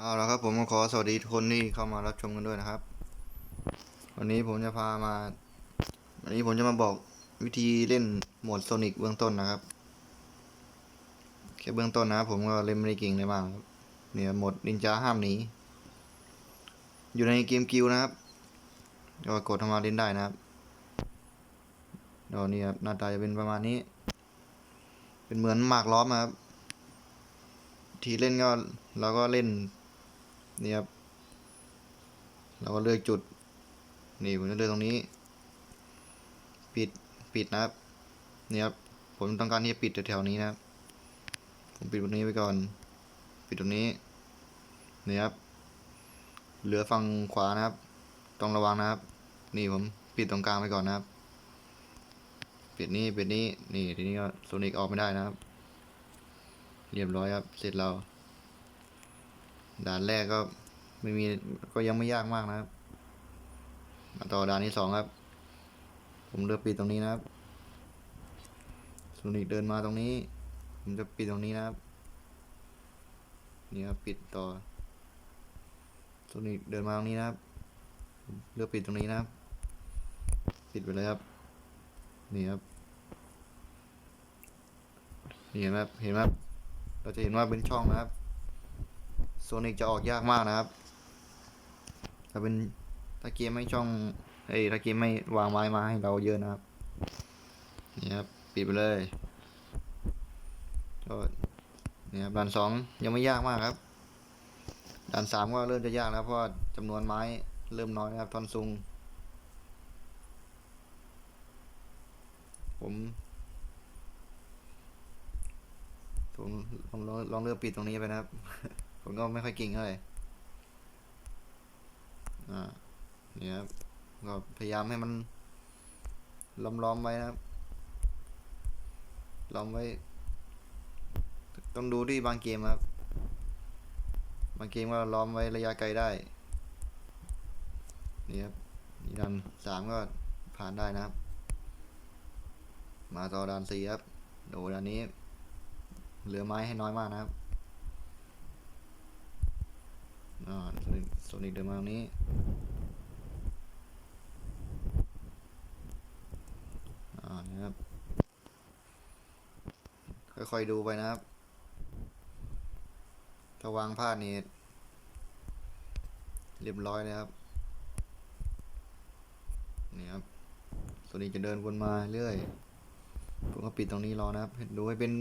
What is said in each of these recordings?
เอาละครับผมขอสวัสดีทุกคนที่เข้ามารับชมกันด้วยนะครับ วันนี้ผมจะพามา วันนี้ผมจะมาบอกวิธีเล่นโหมดโซนิกเบื้องต้นนะครับ แค่เบื้องต้นนะผมก็เล่นไม่ได้เก่งเลยมากเนี่ยโหมดนินจาห้ามหนีอยู่ในเกมกิลนะครับก็กดเข้ามาเล่นได้นะครับดอนี่ครับหน้าตาจะเป็นประมาณนี้ เป็นเหมือนหมากล้อมนะครับ ทีเล่นก็เราก็เล่น นี่ครับ เราก็เลือกจุด นี่ผมจะเลือกตรงนี้ ปิด ปิดนะครับ นี่ครับ ผมต้องการที่จะปิดแถวๆนี้นะครับผมปิดตรงนี้ไว้ก่อน ปิดตรงนี้ นี่ครับ เหลือฝั่งขวานะครับ ต้องระวังนะครับ นี่ผมปิดตรงกลางไปก่อนนะครับ ปิดนี้ ปิดนี้ นี่ทีนี้ก็โซนิกออกไม่ได้นะครับ เรียบร้อยครับ เสร็จแล้ว ด่านแรกก็ไม่มีก็ยังไม่ยากมากนะครับ มาต่อด่านที่สองครับ ผมเลือกปิดตรงนี้นะครับโซนิกเดินมาตรงนี้ ผมจะปิดตรงนี้นะครับ นี่ครับปิดต่อโซนิกเดินมาตรงนี้นะครับ เลือกปิดตรงนี้นะครับ ปิดไปเลยครับ นี่ครับนี่เห็นไหมเห็นไหมเราจะเห็นว่าเป็นช่องนะครับ โซนิกจะออกยากมากนะครับ ถ้าเป็นถ้าเกมไม่ช่องเอ้ยถ้าเกมไม่วางไม้มาให้เราเยอะนะครับ นี่ครับ ปิดไปเลยก็นี่ครับด่านสองยังไม่ยากมากครับด่านสามก็เริ่มจะยากแล้วเพราะว่าจำนวนไม้เริ่มน้อยนะครับทอนซุง ผมผมผมลองลองเลือกปิดตรงนี้ไปนะครับ ผมก็ไม่ค่อยเก่งเท่าไหร่อ่าเนี่ยครับก็พยายามให้มันล้อมๆไว้นะครับล้อมไว้ ต้องดูที่บางเกมครับ บางเกมก็ล้อมไว้ระยะไกลได้ นี่ครับนี่ดันสามก็ผ่านได้นะครับ มาต่อด่านสี่ครับโดด่านนี้ เหลือไม้ให้น้อยมากนะครับ อ่าโซนิกโซนิกเดินมาตรงนี้อ่านะครับ ค่อยๆดูไปนะครับ ถ้าวางพลาดนี่เรียบร้อยเลยครับนี่ครับโซนิกจะเดินวนมาเรื่อยผมก็ปิดตรงนี้รอนะครับ ดูให้เป็น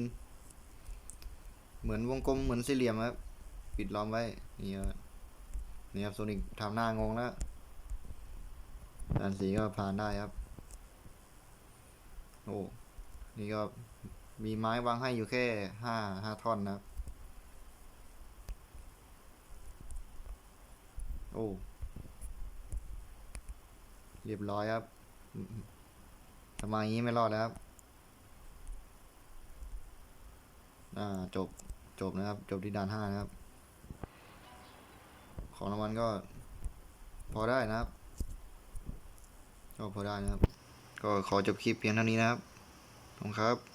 เหมือนวงกลมเหมือนสี่เหลี่ยมครับ ปิดล้อมไว้ นี่ครับ นี่ครับโซนิกทำหน้างงแล้วด่านสีก็ผ่านได้ครับ โอ้นี่ก็มีไม้วางให้อยู่แค่ห้าห้าท่อนนะครับ โอ้เรียบร้อยครับทำไมอย่างนี้ไม่รอดแล้วครับ อ่าจบจบนะครับ จบที่ด่านห้านะครับ ของรางวัลก็ พอได้นะครับ ก็พอได้นะครับ ก็ขอจบคลิปเพียงเท่านี้นะครับขอบคุณครับ